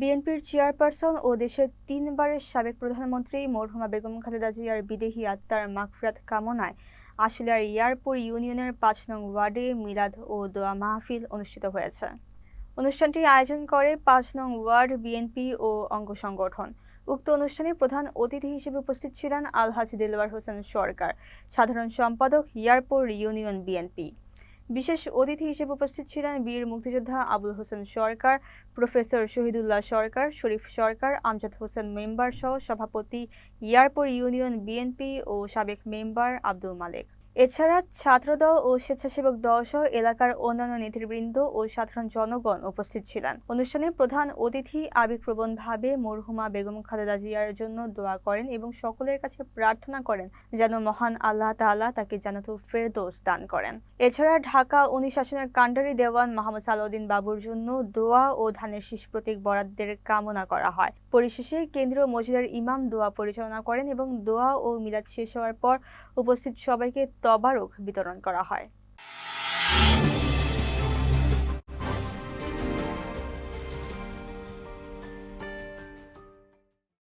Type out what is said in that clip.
বিএনপির চেয়ারপারসন ও দেশের তিনবারের সাবেক প্রধানমন্ত্রী মরহুমা বেগম খালেদা জিয়ার বিদেহী আত্মার মাগফিরাত কামনায় আশুলিয়ার ইয়ারপুর ইউনিয়নের পাঁচ নং ওয়ার্ডে মিলাদ ও দোয়া মাহফিল অনুষ্ঠিত হয়েছে। অনুষ্ঠানটির আয়োজন করে পাঁচ নং ওয়ার্ড বিএনপি ও অঙ্গ সংগঠন। উক্ত অনুষ্ঠানে প্রধান অতিথি হিসেবে উপস্থিত ছিলেন আলহাজ দেলোয়ার হোসেন সরকার, সাধারণ সম্পাদক ইয়ারপুর ইউনিয়ন বিএনপি। বিশেষ অতিথি হিসেবে উপস্থিত ছিলেন বীর মুক্তিযোদ্ধা আবুল হোসেন সরকার, প্রফেসর শহীদুল্লাহ সরকার, শরীফ সরকার, আমজাদ হোসেন মেম্বার সহ সভাপতি, ইয়ারপুর ইউনিয়ন বিএনপি ও সাবেক মেম্বার আব্দুল মালেক। এছাড়া ছাত্রদল ও স্বেচ্ছাসেবক দল সহ এলাকার অন্যান্য নেতৃবৃন্দ ও সাধারণ জনগণ উপস্থিত ছিলেন। অনুষ্ঠানে প্রধান অতিথি আবেগপ্রবণভাবে মরহুমা বেগম খালেদা জিয়ার জন্য দোয়া করেন এবং সকলের কাছে প্রার্থনা করেন যেন মহান আল্লাহ তাআলা তাকে জান্নাতুল ফেরদৌস দান করেন। এছাড়া ঢাকা উনিশ আসনের কান্ডারি দেওয়ান মোহাম্মদ সালাউদ্দিন বাবুর জন্য দোয়া ও ধানের শীষ প্রতীক বরাদ্দের কামনা করা হয়। পরিশেষে কেন্দ্রীয় মসজিদের ইমাম দোয়া পরিচালনা করেন এবং দোয়া ও মিলাদ শেষ হওয়ার পর উপস্থিত সবাইকে তবারক বিতরণ করা হয়।